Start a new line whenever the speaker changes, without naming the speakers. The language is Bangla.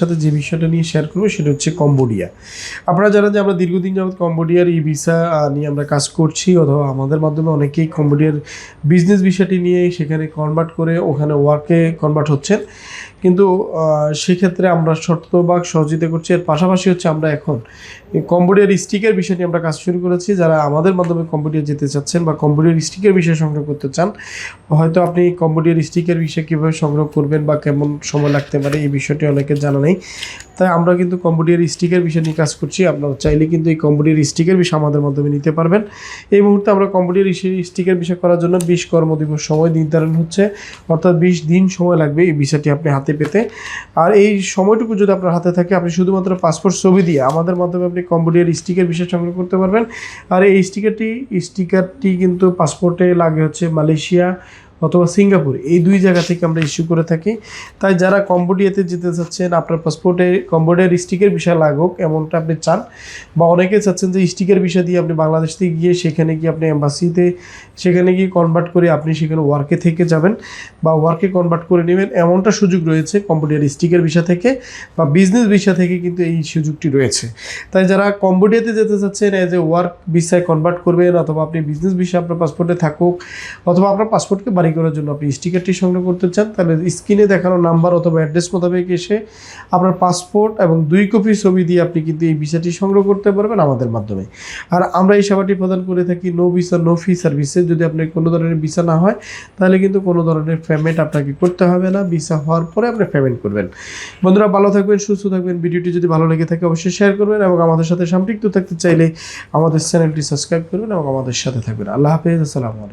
সাথে যে বিষয়টা নিয়ে শেয়ার করব সেটা হচ্ছে কম্বোডিয়া। আপনারা জানেন যে আমরা দীর্ঘদিন যাবৎ কম্বোডিয়ার ই ভিসা নিয়ে আমরা কাজ করছি, অথবা আমাদের মাধ্যমে অনেকেই কম্বোডিয়ার বিজনেস বিষয়টি নিয়ে সেখানে কনভার্ট করে ওখানে ওয়ার্কে কনভার্ট হচ্ছেন। কিন্তু সেক্ষেত্রে আমরা শর্তবাগ সহযোগিতা করছি। এর পাশাপাশি হচ্ছে আমরা এখন কম্বোডিয়ার স্টিকের বিষয় নিয়ে আমরা কাজ শুরু করেছি। যারা আমাদের মাধ্যমে কম্বোডিয়া যেতে চাচ্ছেন বা কম্বোডিয়ার স্টিকের বিষয়ে সংগ্রহ করতে চান, হয়তো আপনি কম্বোডিয়ার স্টিকের বিষয়ে কীভাবে সংগ্রহ করবেন বা কেমন সময় লাগতে পারে এই বিষয়টি অনেকের জানা নেই। তাই আমরা কিন্তু কম্বোডিয়ার স্টিকের বিষয় নিয়ে কাজ করছি। আপনারা চাইলে কিন্তু এই কম্বোডিয়ার স্টিকের বিষয় আমাদের মাধ্যমে নিতে পারবেন। এই মুহূর্তে আমরা কম্বোডিয়ার স্টিকের বিষয় করার জন্য বিশ কর্মদিবস সময় নির্ধারণ হচ্ছে। অর্থাৎ বিশ দিন সময় লাগবে এই বিষয়টি আপনি হাতে পেতে। আর এই সময়টুকু যদি আপনার হাতে থাকে, আপনি শুধুমাত্র পাসপোর্ট ছবি দিয়ে আমাদের মাধ্যমে আপনি কম্বোডিয়ার স্টিকের বিষয় সংগ্রহ করতে পারবেন। আর এই স্টিকারটি স্টিকারটি কিন্তু পাসপোর্টে লাগে হচ্ছে মালয়েশিয়া অথবা সিঙ্গাপুর, এই দুই জায়গা থেকে আমরা ইস্যু করে থাকি। তাই যারা কম্বোডিয়াতে যেতে চাচ্ছেন, আপনার পাসপোর্টে কম্বোডিয়ার স্টিকের বিষয় লাগুক, এমনটা আপনি চান, বা অনেকে চাচ্ছেন যে স্টিকের বিষয় দিয়ে আপনি বাংলাদেশ থেকে গিয়ে সেখানে গিয়ে আপনি এম্বাসিতে সেখানে গিয়ে কনভার্ট করে আপনি সেখানে ওয়ার্কে থেকে যাবেন, বা ওয়ার্কে কনভার্ট করে নেবেন, এমনটা সুযোগ রয়েছে কম্বোডিয়ার স্টিকের বিষয় থেকে, বা বিজনেস বিষয় থেকে কিন্তু এই সুযোগটি রয়েছে। তাই যারা কম্বোডিয়াতে যেতে চাচ্ছেন এজ এ ওয়ার্ক ভিসায় কনভার্ট করবেন, অথবা আপনি বিজনেস বিষয় আপনার পাসপোর্টে থাকুক, অথবা আপনার পাসপোর্টকে বাড়ি করার জন্য আপনি স্টিকারটি সংগ্রহ করতে চান, তাহলে স্ক্রিনে দেখানো নাম্বার অথবা অ্যাড্রেস মোতাবেক এসে আপনার পাসপোর্ট এবং দুই কপি ছবি দিয়ে আপনি কিন্তু এই ভিসাটি সংগ্রহ করতে পারবেন আমাদের মাধ্যমে। আর আমরা এই সেবাটি প্রদান করে থাকি নো ভিসা নো ফি সার্ভিসে যদি আপনার কোনো ধরনের ভিসা না হয়, তাহলে কিন্তু কোনো ধরনের পেমেন্ট আপনাকে করতে হবে না। ভিসা হওয়ার পরে আপনি পেমেন্ট করবেন। বন্ধুরা, ভালো থাকবেন, সুস্থ থাকবেন। ভিডিওটি যদি ভালো লেগে থাকে, অবশ্যই শেয়ার করবেন এবং আমাদের সাথে সম্পৃক্ত থাকতে চাইলে আমাদের চ্যানেলটি সাবস্ক্রাইব করবেন এবং আমাদের সাথে থাকবেন। আল্লাহ হাফেজ, আসসালামু আলাইকুম।